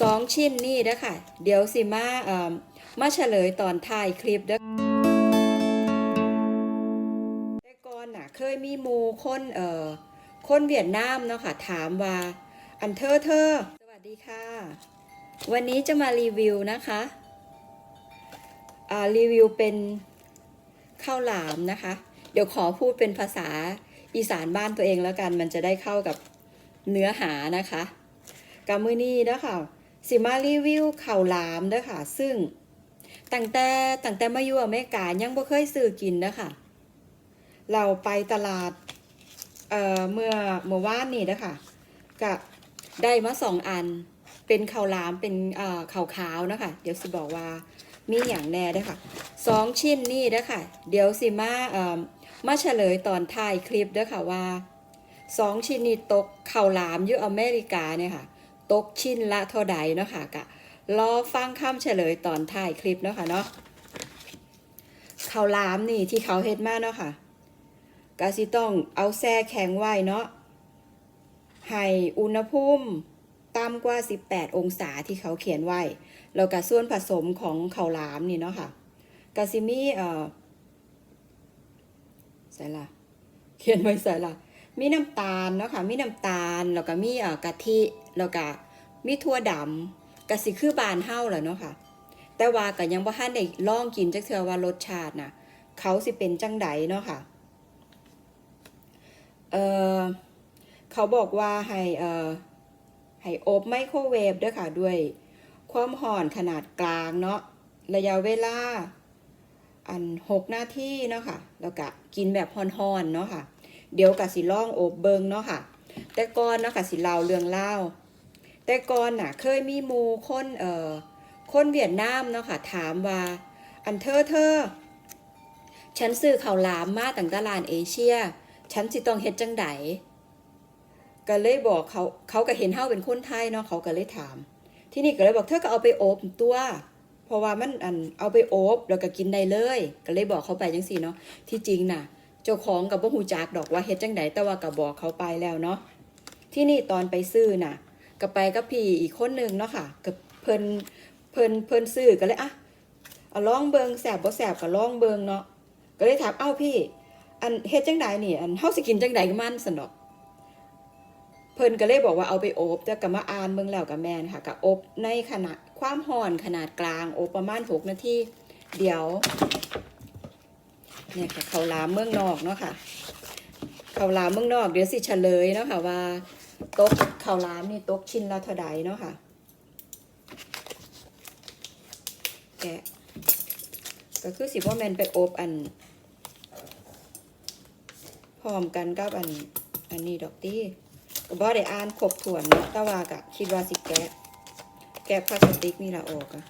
สองชิ้นนี่เด้อค่ะ เดี๋ยวสิมาเอ่อมาเฉลยตอนท้ายคลิปเด้อแต่ก่อนน่ะเคยมีหมู่คนเอ่อคนเวียดนามเนาะค่ะ ถามว่า อันเธอเธอ สวัสดีค่ะ วันนี้จะมารีวิวนะคะอ่ารีวิวเป็นข้าวหลามนะคะ เดี๋ยวขอพูดเป็นภาษาอีสานบ้านตัวเองแล้วกัน มันจะได้เข้ากับเนื้อหานะคะกามือนี้นะคะ สิมารีวิวข้าวหลามเด้อค่ะ ซึ่งตั้งแต่ตั้งแต่มาอยู่อเมริกายังบ่เคยซื้อกินนะคะเราไปตลาดเอ่อเมื่อเมื่อวานนี่นะคะก็ได้มาสองอัน เป็นข้าวหลามเป็นเอ่อข้าวขาวนะคะ เดี๋ยวสิบอกว่ามีอย่างแน่ด้อค่ะสองชิ้นนี่ด้ค่ะ เดี๋ยวสิมาเอ่อมาเฉลยตอนท้ายคลิปด้อค่ะว่าสองชิ้นนี้ตกข้าวหลามอยู่อเมริกาเนี่ยค่ะ ตกชิ้นละเท่าใดเนาะค่ะกะรอฟังคำเฉลยตอนท้ายคลิปเนาะค่ะเนาะข้าวหลามนี่ที่เขาเฮ็ดมาเนาะค่ะกะสิต้องเอาแช่แข็งไว้เนาะให้อุณหภูมิต่ำกว่า 18 องศาที่เขาเขียนไว้ แล้วก็ส่วนผสมของข้าวหลามนี่เนาะค่ะกะสิมีเอ่อใส่ละเขียนไว้ใส่ละ มีน้ำตาลเนาะค่ะมีน้ำตาลแล้วก็มีเอ่อกะทิแล้วก็มีถั่วดำกะสิคือบานเฮาแหละเนาะค่ะ แต่ว่าก็ยังบ่ทันได้ลองกินจักเทื่อว่ารสชาติน่ะ เขาสิเป็นจังใดเนาะค่ะเอ่อเขาบอกว่าให้เอ่อให้อบไมโครเวฟด้วยค่ะด้วย ความห่อนขนาดกลางเนาะระยะเวลาอันหกนาทีเนาะค่ะ แล้วก็กินแบบห่อนๆเนาะค่ะ เดี๋ยวกะสิล่องโอบเบิงเนาะค่ะ แต่ก่อนเนาะกะสิเล่าเรื่องเล่า แต่ก่อนน่ะเคยมีมูคนเอ่อคนเวียดนามเนาะค่ะถามว่า อันเธอเธอฉันซื้อข้าวลามมาตั้งตลาดเอเชีย ฉันสิต้องเฮ็ดจังไดก็เลยบอกเขาเขาก็เห็นเฮาเป็นคนไทยเนาะเขาก็เลยถาม ที่นี่ก็เลยบอกเธอก็เอาไปอบตัว เพราะว่ามันอันเอาไปอบแล้วก็กินได้เลย ก็เลยบอกเขาไปจังซี่เนาะที่จริงน่ะ จ้าของกับบ่ฮู้จักดอกว่าเฮ็ดจังไดแต่ว่าก็บอกเขาไปแล้วเนาะที่นี่ตอนไปซื้อน่ะก็ไปกับพี่อีกคนนึงเนาะค่ะกับเพิ่นเพิ่นเพิ่นซื้อก็เลยอะเอาลองเบิงแสบบ่แสบก็ลองเบิงเนาะก็เลยถามเอ้าพี่ อันเฮ็ดจังไดนี่อันเฮาสิกินจังไดกับมันซั่นดอกเพิ่นก็เลยบอกว่าเอาไปอบแต่ก็มาอ่านเบิ่งแล้วก็แม่นค่ะก็อบในขนาดความร้อนขนาดกลางอบประมาณ 6 นาทีเดี๋ยว เนี่ยค่ะเขาวลามเมืองนอกเนาะค่ะ เขาวลามเมืองนอกเดี๋ยวสิเฉลยเนาะค่ะว่าโตกเขาวลามนี่ตกชิ้นละเท่าใดเนาะค่ะแกะก็คือสิว่าแมนไปอบอันพร้อมกันกับอันอันนี้ดอกตี้ก็บ่ได้อ่านครบถ้วนเนาะแต่ว่ากะคิดว่าสิแกะ แกะพลาสติกนี่ละออกอะ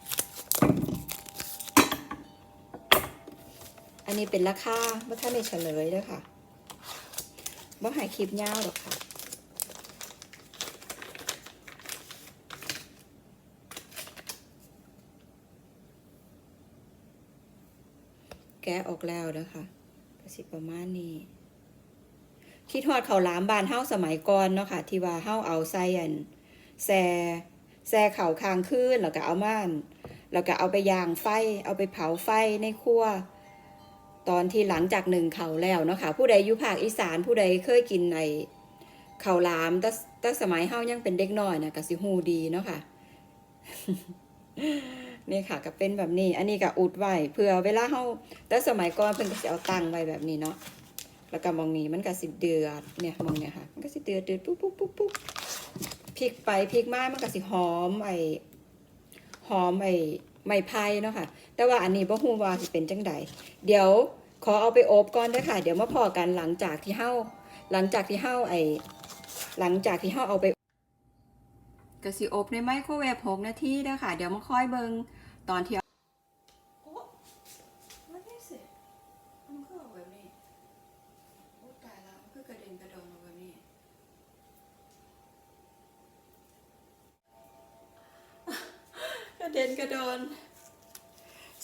อันนี้เป็นราคาเมื่อท่านได้เฉลยด้วยค่ะบ่หายคลิปยาวหรอกค่ะ แกะออกแล้วนะคะกระสิประมาณนี้ คิดฮอดเขาวหลามบานเฮ้าสมัยก่อนเนาะค่ะ ที่ว่าเฮ้าเอาใส่อันแซ่แซ่เข่าคางขึ้นแล้วก็เอาม่านแล้วก็เอาไปยางไฟ เอาไปเผาไฟในครัว ตอนที่หลังจากหนึ่งเขาแล้วเนาะค่ะผู้ใดอยู่ภาคอีสานผู้ใดเคยกินในเขาลามแต่แต่สมัยเฮายังเป็นเด็กน้อยนะก็สิฮูดีเนาะค่ะนี่ค่ะก็เป็นแบบนี้ อันนี้ก็อุดไว้เพื่อเวลาเฮาแต่สมัยก่อนเพิ่นก็สิเอาตั้งไว้แบบนี้เนาะแล้วก็มองนี้มันก็สิเดือดเนี่ยมองเนี่ยค่ะ มันก็สิเดือดเดือดปุ๊บปุ๊บปุ๊บปุ๊บพลิกไปพลิกมามันก็สิหอมไอหอมไอ ไม้ไผ่เนาะค่ะ แต่ว่าอันนี้บ่ฮู้ว่าสิเป็นจังใดเดี๋ยวขอเอาไปอบก่อนเด้อค่ะ เดี๋ยวมาพอกันหลังจากที่เฮาหลังจากที่เฮาไอหลังจากที่เฮาเอาไปก็สิอบในไมโครเวฟหกนาทีเด้อค่ะ เดี๋ยวมาค่อยเบิงตอนที่เอาโอ้ไม่ได้สิมันคือออกแบบนี้โอ้ตายแล้วมันคือกระเด็นกระดอนออกแบบนี้ กระ เด็นกระโดน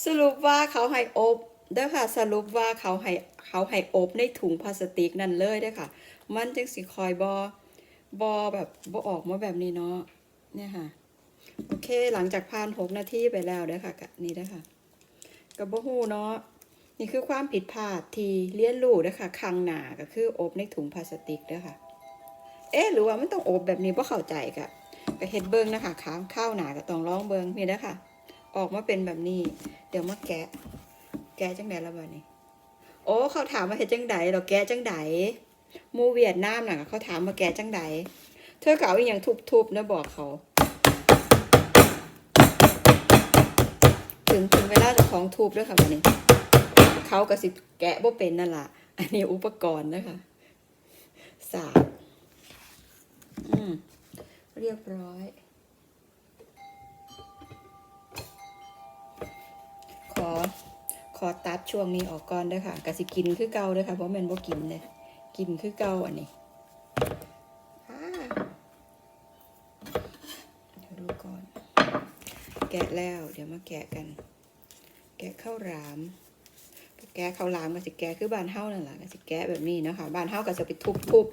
สรุปว่าเขาให้อบเด้อค่ะ สรุปว่าเขาให้เขาให้อบในถุงพลาสติกนั่นเลยเด้อค่ะ มันจังสิคอยบอบอแบบบอออกมาแบบนี้เนาะเนี่ยค่ะ โอเคหลังจากผ่านหกนาทีไปแล้วเด้อค่ะกะนี่เด้อค่ะกับบ่ฮู้เนาะนี่คือความผิดพลาดที่เรียนรู้เด้ค่ะคังหนาก็คืออบในถุงพลาสติกเด้อค่ะ เอ๊ะหรือว่ามันต้องอบแบบนี้บ่เข้าใจกะ ก็เฮ็ดเบิ่งนะคะข้าวข้าวหนาก็ต้องลองเบิ่งนี่เด้อค่ะออกมาเป็นแบบนี้ เดี๋ยวมาแกะ แกะจังไดแล้วบัดนี้ โอ้เขาถามว่าเฮ็ดจังไดเราแกะจังไดมูเวียดนามน่ะเขาถามว่าแกะจังไดเธอก็เอาอีหยังทุบๆนะบอกเขา ถึงถึงเวลาจะของทูบด้วยค่ะวันนี้ เขากระสิบแกะบ่เป็นนั่นล่ะ อันนี้อุปกรณ์นะคะสาม เรียบร้อย ขอ ขอตัดช่วงนี้ออกก่อนด้วยค่ะกะสิกินคือเก่าด้วยค่ะเพราะแมันบ่กินเลยกินคือเก่าอันนี้ดูก่อน แกะแล้ว เดี๋ยวมาแกะกัน แกะข้าวหลามแกะข้าวหลามก็สิแกะคือบ้านเฮานั่นแหละก็สิแกะแบบนี้นะคะบ้านเฮาก็จะไปทุบทุบ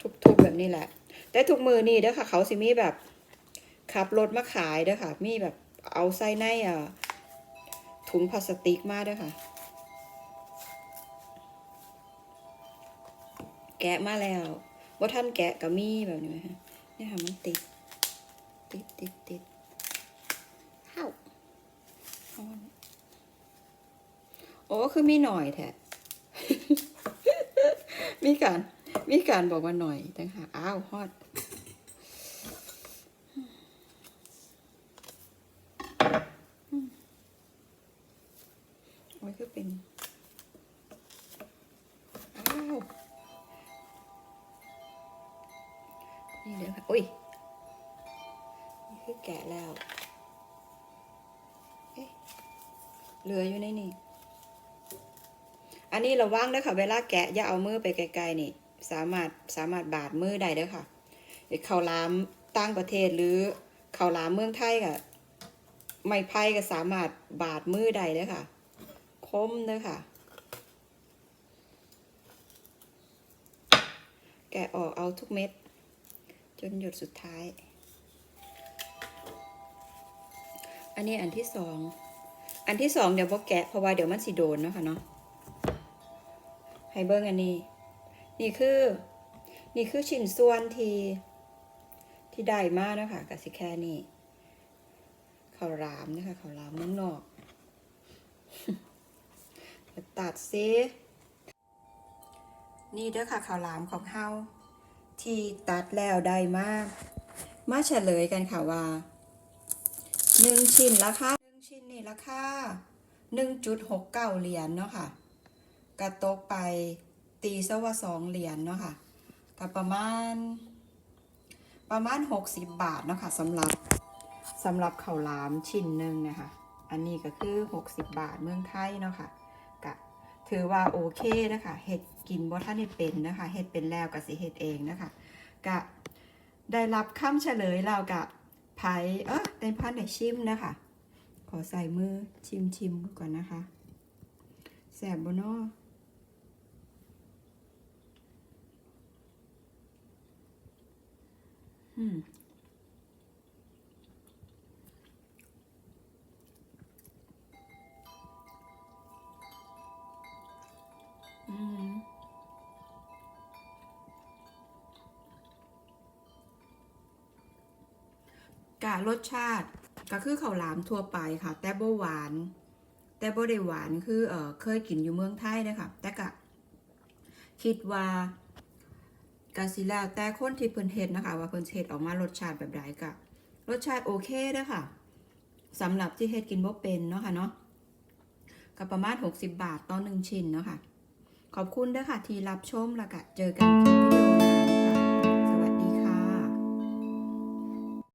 ทุบทุบแบบ นี้แหละ แต่ทุกมือนี่เด้อค่ะ เขาสิมีแบบขับรถมาขายเด้อค่ะ มีแบบเอาใส่ในอะถุงพลาสติกมาเด้อค่ะ แกะมาแล้วว่าท่านแกะก็มีแบบนี้ไหมคะเนี่ยค่ะมันติด ติดติดติดเข้าเอาอันนี้โอ้คือมีหน่อยแท้มีการ มีการบอกว่าหน่อยต่างหากอ้าวฮอดโอ้ยคือเป็น อ้าว นี่เดี๋ยวค่ะอุ้ยนี่คือแกะแล้ว เอ๊ะเหลืออยู่ในนี่ อันนี้ระวังด้อค่ะ เวลาแกะอย่าเอามือไปไกลๆนี่ สามารถสามารถบาดมือได้เด้อค่ะเดี๋ยวเขาล้ามต่างประเทศหรือเขาล้ามเมืองไทยก็ไม่ไพ่ก็สามารถบาดมือได้เด้อค่ะ คมเด้อค่ะ แกะออกเอาทุกเม็ด จนหยดสุดท้าย อันนี้อันที่สองอันที่สองเดี๋ยวพอแกะเพราะว่าเดี๋ยวมันสิโดนเนาะค่ะเนาะให้เบิ้งอันนี้ นี่คือ นี่คือชิ้นส่วนที่ที่ได้มาเนะคะกับสิแค่นี้ข้าวหลามนะคะข้าวหลามเมืองนอกตัดซินี่เด้อค่ะข้าวหลามของเฮาที่ตัดแล้วได้มาก มาเฉลยกันค่ะว่าหนึ่งชิ้นราคาหนึ่งชิ้นนี่ราคาหนึ่งจุดหกเก้าเหรียญเนาะค่ะกระตกไป ตีซะว่าสองเหรียญเนาะค่ะก็ประมาณ ประมาณหกสิบาทเนาะค่ะสำหรับสำหรับข้าวหลามชิ้นหนึ่งนะคะ อันนี้ก็คือหกสิบาทเมืองไทยเนาะค่ะก็ถือว่าโอเคนะคะเห็ดกินบ่ท่านได้เป็นนะคะเห็ดเป็นแล้วก็สิเห็ดเองนะคะก็ได้รับคำเฉลยแล้วกับไผ่เออเป็นพันได้ชิมนะคะ ขอใส่มือชิมชิมก่อนนะคะแสบบนอ อืมกะรสชาติก็คือข้าวหลามทั่วไปค่ะ แต่บ่หวาน แต่บ่ได้หวานคือเออเคยกินอยู่เมืองไทยนะคะแต่กะคิดว่า กะสิแล้วแต่คนที่เพิ่นเฮ็ดนะคะ ว่าเพิ่นเฮ็ดออกมารสชาติแบบไหนกะรสชาติโอเคเด้อค่ะสำหรับที่เฮ็ดกินบ่เป็นเนาะค่ะเนาะกับประมาณ 60 บาทต่อหนึ่งชิ้นเนาะค่ะ ขอบคุณเด้อค่ะที่รับชมแล้วก็เจอกัน